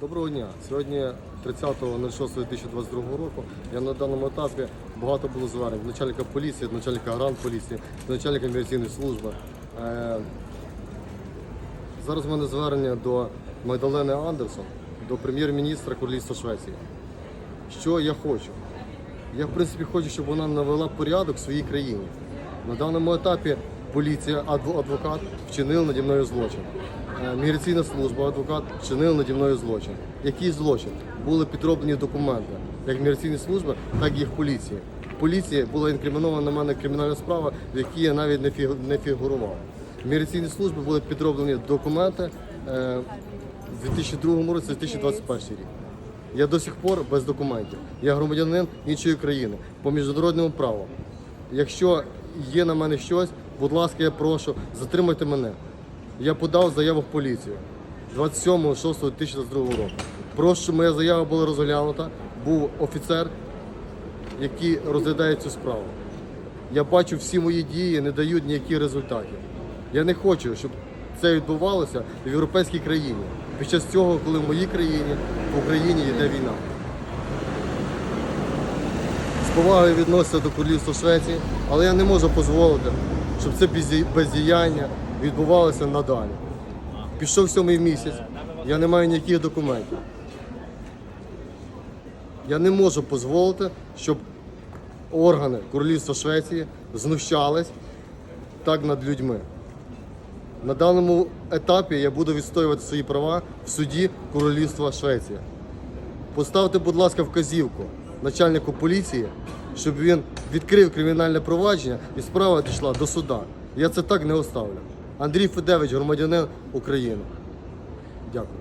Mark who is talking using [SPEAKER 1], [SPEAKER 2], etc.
[SPEAKER 1] Доброго дня. Сьогодні 30.06.2022 року я на даному етапі багато було звернень до начальника поліції, до начальника гранд поліції, до начальника міграційної служби. Е, Зараз в мене звернення до Магдалени Андерсон, до прем'єр-міністра Королівства Швеції. Що я хочу? Я в принципі хочу, щоб вона навела порядок в своїй країні. На даному етапі поліція, адвокат вчинив наді мною злочин. Е, Міграційна служба, адвокат вчинив наді мною злочин. Який злочин? Були підроблені документи, як міграційної служби, так і їх поліції. В поліції була інкримінована на мене кримінальна справа, в якій я навіть не фігу- не фігурував. В міграційній службі були підроблені документи е, в 2002 році, 2021 рік. Я до сих пор без документів. Я громадянин іншої країни по міжнародному праву. Якщо є на мене щось, будь ласка, я прошу, затримайте мене. Я подав заяву в поліцію 27.06.2022 року. Прошу, щоб моя заява була розглянута. Був офіцер, який розглядає цю справу. Я бачу, всі мої дії не дають ніяких результатів. Я не хочу, щоб це відбувалося в європейській країні. Під час цього, коли в моїй країні, в Україні йде війна. З повагою відноситься до королівства Швеції, але я не можу дозволити, щоб це безді- бездіяння відбувалося надалі. Пішов сьомий місяць, я не маю ніяких документів. Я не можу дозволити, щоб органи Королівства Швеції знущались так над людьми. На даному етапі я буду відстоювати свої права в суді Королівства Швеція. Поставте, будь ласка, вказівку начальнику поліції, щоб він відкрив кримінальне провадження і справа дійшла до суда. Я це так не оставлю. Андрій Федевич, громадянин України. Дякую.